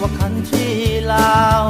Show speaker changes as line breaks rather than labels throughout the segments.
ว่าคันที่ลาว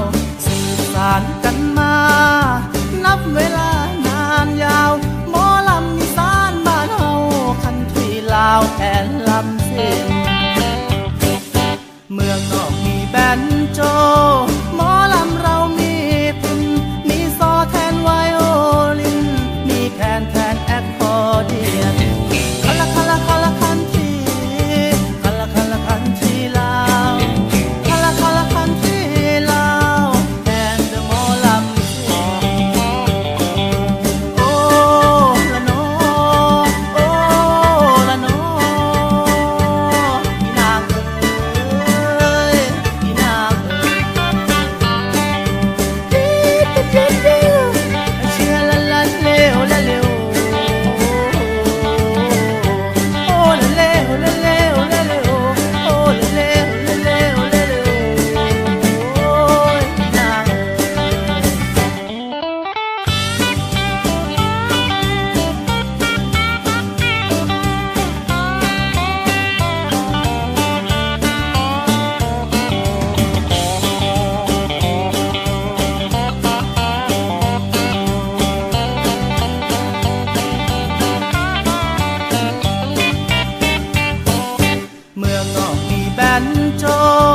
chắn cho